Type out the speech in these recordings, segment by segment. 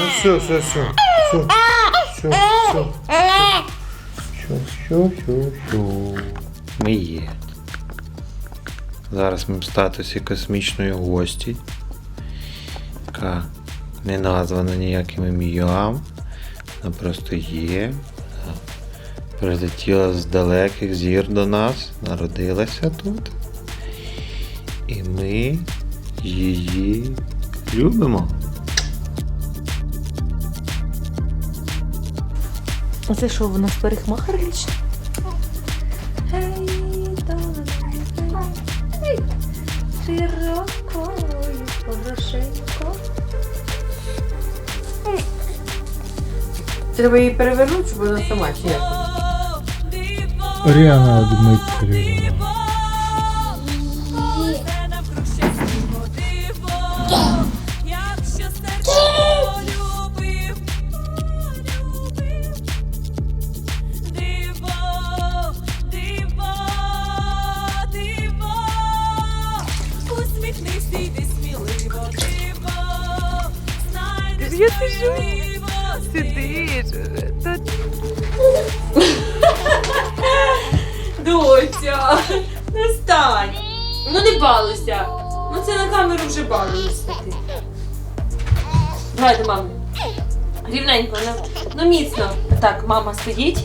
Ну все, все, все. Все, все, все. Все, все, все, все. Ми є. Зараз ми в статусі космічної гості, яка не названа ніяким ім'ям. Вона просто є. Прилетіла з далеких зір до нас, народилася тут. І ми її любимо. А це що, у нас парикмахерична? Гей, Ей, Широкою хорошенько. Треба її перевернути, щоб вона сама чи як? Оріана Дмитрівна. Усміхнись, йди сміливо, диво, знайдеш диво, Сидиш. Не стань. Ну не балуйся. Ну це на камеру вже балуєшся ти. Давай до. Рівненько, ну, ну міцно. Так, мама стоїть.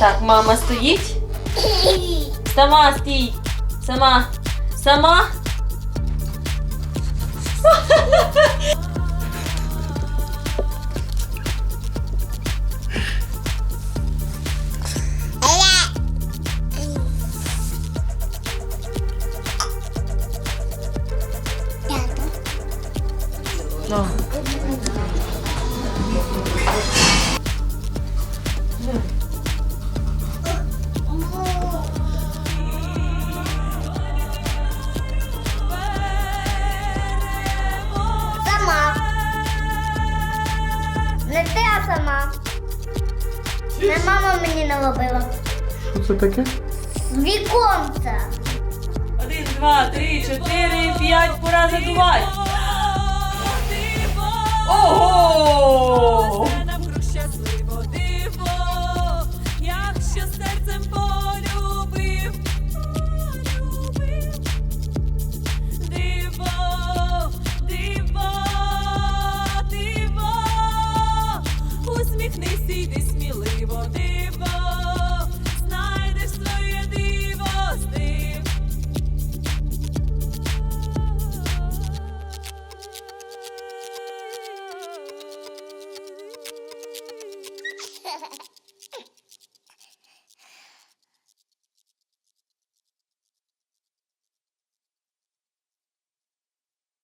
Так, мама стоїть. Сама стій. Сама. Сама. Ну. Сама. Не ти, а сама. Не мама мені налобила. Що це таке? Віконце. Один, два, три, чотири, п'ять, пора задувати. 오호!